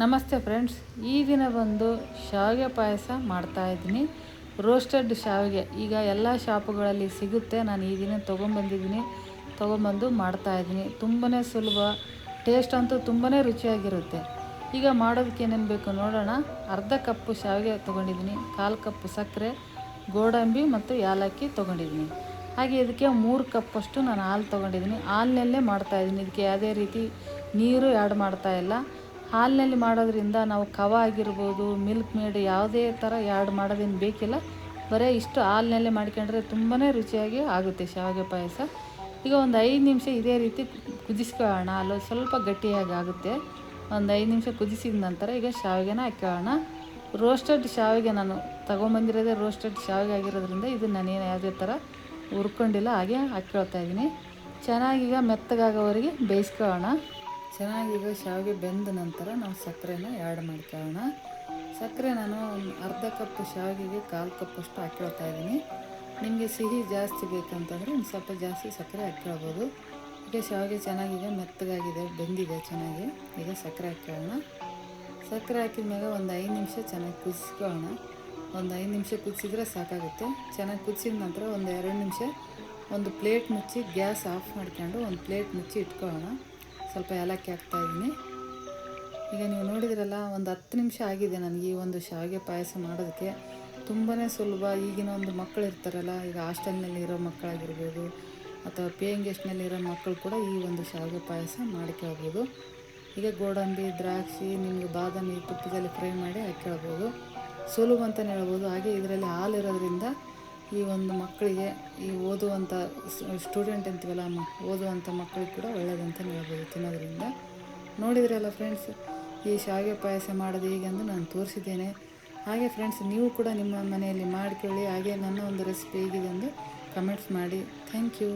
ನಮಸ್ತೆ ಫ್ರೆಂಡ್ಸ್, ಈ ದಿನ ಬಂದು ಶಾವಿಗೆ ಪಾಯಸ ಮಾಡ್ತಾಯಿದ್ದೀನಿ ರೋಸ್ಟೆಡ್ ಶಾವಿಗೆ, ಈಗ ಎಲ್ಲ ಶಾಪುಗಳಲ್ಲಿ ಸಿಗುತ್ತೆ. ನಾನು ಈ ದಿನ ತೊಗೊಂಬಂದಿದ್ದೀನಿ, ತೊಗೊಂಬಂದು ಮಾಡ್ತಾಯಿದ್ದೀನಿ ತುಂಬಾ ಸುಲಭ ಟೇಸ್ಟ್ ಅಂತೂ ತುಂಬಾ ರುಚಿಯಾಗಿರುತ್ತೆ. ಈಗ ಮಾಡೋದಕ್ಕೆ ಏನೇನು ಬೇಕು ನೋಡೋಣ. ಅರ್ಧ ಕಪ್ಪು ಶಾವಿಗೆ ತೊಗೊಂಡಿದ್ದೀನಿ, ಕಾಲು ಕಪ್ಪು ಸಕ್ಕರೆ, ಗೋಡಂಬಿ ಮತ್ತು ಏಲಕ್ಕಿ ತೊಗೊಂಡಿದ್ದೀನಿ. ಹಾಗೆ ಇದಕ್ಕೆ ಮೂರು ಕಪ್ಪಷ್ಟು ನಾನು ಹಾಲು ತೊಗೊಂಡಿದ್ದೀನಿ. ಹಾಲಿನಲ್ಲೇ ಮಾಡ್ತಾಯಿದ್ದೀನಿ ಇದಕ್ಕೆ ಯಾವುದೇ ರೀತಿ ನೀರು ಆ್ಯಡ್ ಮಾಡ್ತಾ ಇಲ್ಲ. ಹಾಲಿನಲ್ಲಿ ಮಾಡೋದ್ರಿಂದ ನಾವು ಕವ ಆಗಿರ್ಬೋದು, ಮಿಲ್ಕ್ ಮೇಡ್ ಯಾವುದೇ ಥರ ಯಾರ್ಡ್ ಮಾಡೋದೇನು ಬೇಕಿಲ್ಲ. ಬರೀ ಇಷ್ಟು ಹಾಲಿನಲ್ಲೇ ಮಾಡ್ಕೊಂಡ್ರೆ ತುಂಬಾ ರುಚಿಯಾಗಿ ಆಗುತ್ತೆ ಶಾವಿಗೆ ಪಾಯಸ. ಈಗ ಒಂದು ಐದು ನಿಮಿಷ ಇದೇ ರೀತಿ ಕುದಿಸ್ಕೊಳ್ಳೋಣ. ಹಾಲು ಸ್ವಲ್ಪ ಗಟ್ಟಿಯಾಗಿ ಆಗುತ್ತೆ. ಒಂದು ಐದು ನಿಮಿಷ ಕುದಿಸಿದ ನಂತರ ಈಗ ಶಾವಿಗೆನ ಹಾಕ್ಕೊಳ್ಳೋಣ ರೋಸ್ಟೆಡ್ ಶಾವಿಗೆ ನಾನು ತೊಗೊಂಬಂದಿರೋದೇ ರೋಸ್ಟೆಡ್ ಶಾವಿಗೆ ಆಗಿರೋದ್ರಿಂದ ಇದು ನಾನೇನು ಯಾವುದೇ ಥರ ಹುರ್ಕೊಂಡಿಲ್ಲ, ಹಾಗೆ ಹಾಕ್ಕೊಳ್ತಾ ಇದ್ದೀನಿ. ಚೆನ್ನಾಗಿ ಈಗ ಮೆತ್ತಗಾಗೋವರೆಗೆ ಬೇಯಿಸ್ಕೊಳ್ಳೋಣ. ಚೆನ್ನಾಗೀಗ ಶಾವಿಗೆ ಬೆಂದ ನಂತರ ನಾವು ಸಕ್ಕರೆನ ಆ್ಯಡ್ ಮಾಡ್ಕೊಳ್ಳೋಣ. ಸಕ್ಕರೆ ನಾನು ಒಂದು ಅರ್ಧ ಕಪ್ ಶಾವಿಗೆಗೆ ಕಾಲು ಕಪ್ಪಷ್ಟು ಹಾಕ್ಕೊಳ್ತಾ ಇದ್ದೀನಿ. ನಿಮಗೆ ಸಿಹಿ ಜಾಸ್ತಿ ಬೇಕಂತಂದರೆ ಒಂದು ಸ್ವಲ್ಪ ಜಾಸ್ತಿ ಸಕ್ಕರೆ ಹಾಕ್ಕೊಳ್ಬೋದು. ಈಗ ಶಾವಿಗೆ ಚೆನ್ನಾಗಿದೆ, ಮೆತ್ತಗಾಗಿದೆ, ಬೆಂದಿದೆ ಚೆನ್ನಾಗಿ. ಈಗ ಸಕ್ಕರೆ ಹಾಕ್ಕೊಳ್ಳೋಣ. ಸಕ್ಕರೆ ಹಾಕಿದ ಮೇಲೆ ಒಂದು ಐದು ನಿಮಿಷ ಚೆನ್ನಾಗಿ ಕುದಿಸ್ಕೊಳ್ಳೋಣ. ಒಂದು ಐದು ನಿಮಿಷ ಕುದಿಸಿದ್ರೆ ಸಾಕಾಗುತ್ತೆ. ಚೆನ್ನಾಗಿ ಕುದಿಸಿದ ನಂತರ ಒಂದು ಎರಡು ನಿಮಿಷ ಒಂದು ಪ್ಲೇಟ್ ಮುಚ್ಚಿ ಗ್ಯಾಸ್ ಆಫ್ ಮಾಡ್ಕೊಂಡು ಒಂದು ಪ್ಲೇಟ್ ಮುಚ್ಚಿ ಇಟ್ಕೊಳ್ಳೋಣ. ಸ್ವಲ್ಪ ಏಲಕ್ಕಿ ಹಾಕ್ತಾಯಿದ್ದೀನಿ ಈಗ ನೀವು ನೋಡಿದ್ರಲ್ಲ, ಒಂದು ಹತ್ತು ನಿಮಿಷ ಆಗಿದೆ ನನಗೆ ಈ ಒಂದು ಶಾವಿಗೆ ಪಾಯಸ ಮಾಡೋದಕ್ಕೆ. ತುಂಬಾ ಸುಲಭ. ಈಗಿನ ಒಂದು ಮಕ್ಕಳು ಇರ್ತಾರಲ್ಲ, ಈಗ ಹಾಸ್ಟೆಲ್ನಲ್ಲಿ ಇರೋ ಮಕ್ಕಳಾಗಿರ್ಬೋದು ಅಥವಾ ಪೇಯಿಂಗ್ ಗೆಸ್ಟ್ನಲ್ಲಿ ಇರೋ ಮಕ್ಕಳು ಕೂಡ ಈ ಒಂದು ಶಾವಿಗೆ ಪಾಯಸ ಮಾಡ್ಕೊಳ್ಬೋದು ಈಗ ಗೋಡಂಬಿ, ದ್ರಾಕ್ಷಿ, ನಿಮಗೆ ಬಾದಾಮಿ ತುಪ್ಪದಲ್ಲಿ ಫ್ರೈ ಮಾಡಿ ಹಾಕ್ಕೊಳ್ಬೋದು ಸುಲಭ ಅಂತಲೇ ಹೇಳ್ಬೋದು. ಹಾಗೆ ಇದರಲ್ಲಿ ಹಾಲು ಇರೋದ್ರಿಂದ ಈ ಒಂದು ಮಕ್ಕಳಿಗೆ ಈ ಓದುವಂಥ ಸ್ಟೂಡೆಂಟ್ ಅಂತೀವಲ್ಲ ಓದುವಂಥ ಮಕ್ಕಳಿಗೆ ಕೂಡ ಒಳ್ಳೆಯದಂತ ಹೇಳ್ಬೋದು ತಿನ್ನೋದ್ರಿಂದ. ನೋಡಿದ್ರಲ್ಲ ಫ್ರೆಂಡ್ಸ್ ಈ ಶಾವಿಗೆ ಪಾಯಸ ಮಾಡೋದು ಹೀಗೆ ಅಂದು ನಾನು ತೋರಿಸಿದ್ದೇನೆ. ಹಾಗೆ ಫ್ರೆಂಡ್ಸ್ ನೀವು ಕೂಡ ನಿಮ್ಮ ಮನೆಯಲ್ಲಿ ಮಾಡ್ಕೊಳ್ಳಿ. ಹಾಗೆ ನನ್ನ ಒಂದು ರೆಸಿಪಿ ಹೇಗಿದೆ ಎಂದು ಕಮೆಂಟ್ಸ್ ಮಾಡಿ. Thank you